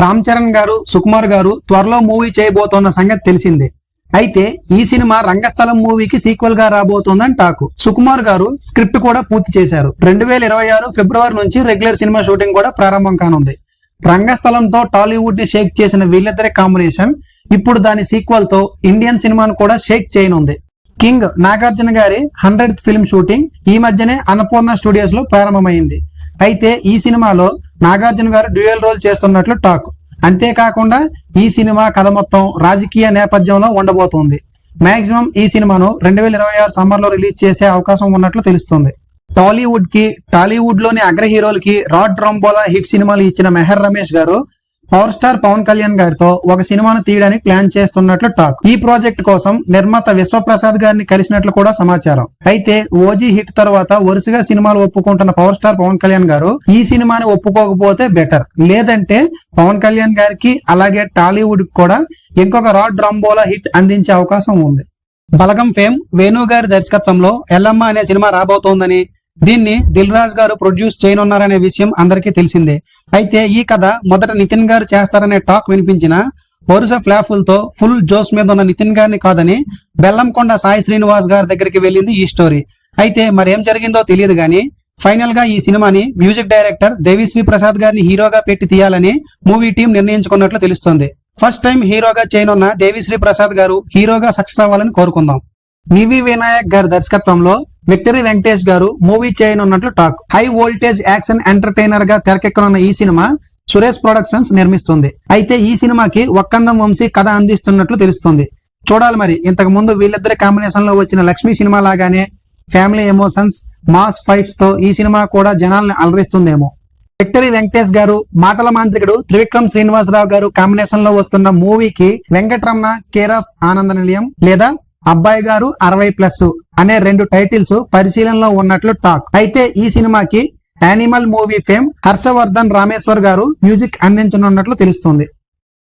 రామ్ చరణ్ గారు సుకుమార్ గారు త్వరలో మూవీ చేయబోతోన్న సంగతి తెలిసిందే. అయితే ఈ సినిమా రంగస్థలం మూవీకి సీక్వెల్గా రాబోతోందని టాకు. సుకుమార్ గారు స్క్రిప్ట్ కూడా పూర్తి చేశారు. రెండు వేల ఇరవై ఆరు ఫిబ్రవరి నుంచి రెగ్యులర్ సినిమా షూటింగ్ కూడా ప్రారంభం కానుంది. రంగస్థలంతో టాలీవుడ్ని షేక్ చేసిన వీళ్ళిద్దరి కాంబినేషన్ ఇప్పుడు దాని సీక్వెల్తో ఇండియన్ సినిమాను కూడా షేక్ చేయనుంది. కింగ్ నాగార్జున గారి హండ్రెడ్ ఫిల్మ్ షూటింగ్ ఈ మధ్యనే అన్నపూర్ణ స్టూడియోస్లో ప్రారంభమైంది. అయితే ఈ సినిమాలో నాగార్జున గారు డ్యూయల్ రోల్ చేస్తున్నట్లు టాక్. అంతేకాకుండా ఈ సినిమా కథ మొత్తం రాజకీయ నేపథ్యంలో ఉండబోతోంది. మాక్సిమం ఈ సినిమాను రెండు వేల ఇరవై ఆరు సమ్మర్లో రిలీజ్ చేసే అవకాశం ఉన్నట్లు తెలుస్తుంది. టాలీవుడ్కి టాలీవుడ్లోని అగ్ర హీరోలకి రాడ్ రంబోలా హిట్ సినిమాలు ఇచ్చిన మెహర్ రమేష్ గారు పవర్ స్టార్ పవన్ కళ్యాణ్ గారితో ఒక సినిమాను తీయడానికి ప్లాన్ చేస్తున్నట్లు టాక్. ఈ ప్రాజెక్ట్ కోసం నిర్మాత విశ్వప్రసాద్ గారిని కలిసినట్లు కూడా సమాచారం. అయితే ఓజీ హిట్ తర్వాత వరుసగా సినిమాలు ఒప్పుకుంటున్న పవర్ స్టార్ పవన్ కళ్యాణ్ గారు ఈ సినిమాని ఒప్పుకోకపోతే బెటర్. లేదంటే పవన్ కళ్యాణ్ గారికి అలాగే టాలీవుడ్ కూడా ఇంకొక రాడ్ రంబోలా హిట్ అందించే అవకాశం ఉంది. బలగం ఫేమ్ వేణు గారి దర్శకత్వంలో ఎల్లమ్మ అనే సినిమా రాబోతోందని దీన్ని దిల్ రాజ్ గారు ప్రొడ్యూస్ చేయనున్నారనే విషయం అందరికీ తెలిసిందే. అయితే ఈ కథ మొదట నితిన్ గారు చేస్తారనే టాక్ వినిపించిన వరుస ఫ్లాఫులతో ఫుల్ జోస్ మీద ఉన్న నితిన్ గారిని కాదని బెల్లంకొండ సాయి శ్రీనివాస్ గారి దగ్గరికి వెళ్ళింది ఈ స్టోరీ. అయితే మరేం జరిగిందో తెలియదు కానీ ఫైనల్గా ఈ సినిమాని మ్యూజిక్ డైరెక్టర్ దేవిశ్రీ ప్రసాద్ గారిని హీరోగా పెట్టి తీయాలని మూవీ టీం నిర్ణయించుకున్నట్లు తెలుస్తోంది. ఫస్ట్ టైం హీరోగా చేయనున్న దేవిశ్రీ ప్రసాద్ గారు హీరోగా సక్సెస్ అవ్వాలని కోరుకుందాం. వివి వినాయక్ గారి దర్శకత్వంలో విక్టరీ వెంకటేష్ గారు మూవీ చేయనున్నట్లు టాక్. హై వోల్టేజ్ యాక్షన్ ఎంటర్టైనర్గా తెరకెక్కనున్న ఈ సినిమా సురేష్ ప్రొడక్షన్స్ నిర్మిస్తుంది. అయితే ఈ సినిమాకి ఒక్కందం వంశీ కథ అందిస్తున్నట్లు తెలుస్తుంది. చూడాలి మరి. ఇంతకు ముందు వీళ్ళిద్దరి కాంబినేషన్లో వచ్చిన లక్ష్మీ సినిమా లాగానే ఫ్యామిలీ ఎమోషన్స్ మాస్ ఫైట్స్తో ఈ సినిమా కూడా జనాల్ని అలరిస్తుందేమో. విక్టరీ వెంకటేష్ గారు మాటల మాంత్రికుడు త్రివిక్రమ్ శ్రీనివాసరావు గారు కాంబినేషన్లో వస్తున్న మూవీకి వెంకటరమణ కేర్ ఆఫ్ ఆనంద నిలయం లేదా అబ్బాయి గారు అరవై ప్లస్ అనే రెండు టైటిల్స్ పరిశీలనలో ఉన్నట్లు టాక్. అయితే ఈ సినిమాకి animal movie fame Harshavardhan Rameshwar గారు మ్యూజిక్ అందించనున్నట్లు తెలుస్తుంది.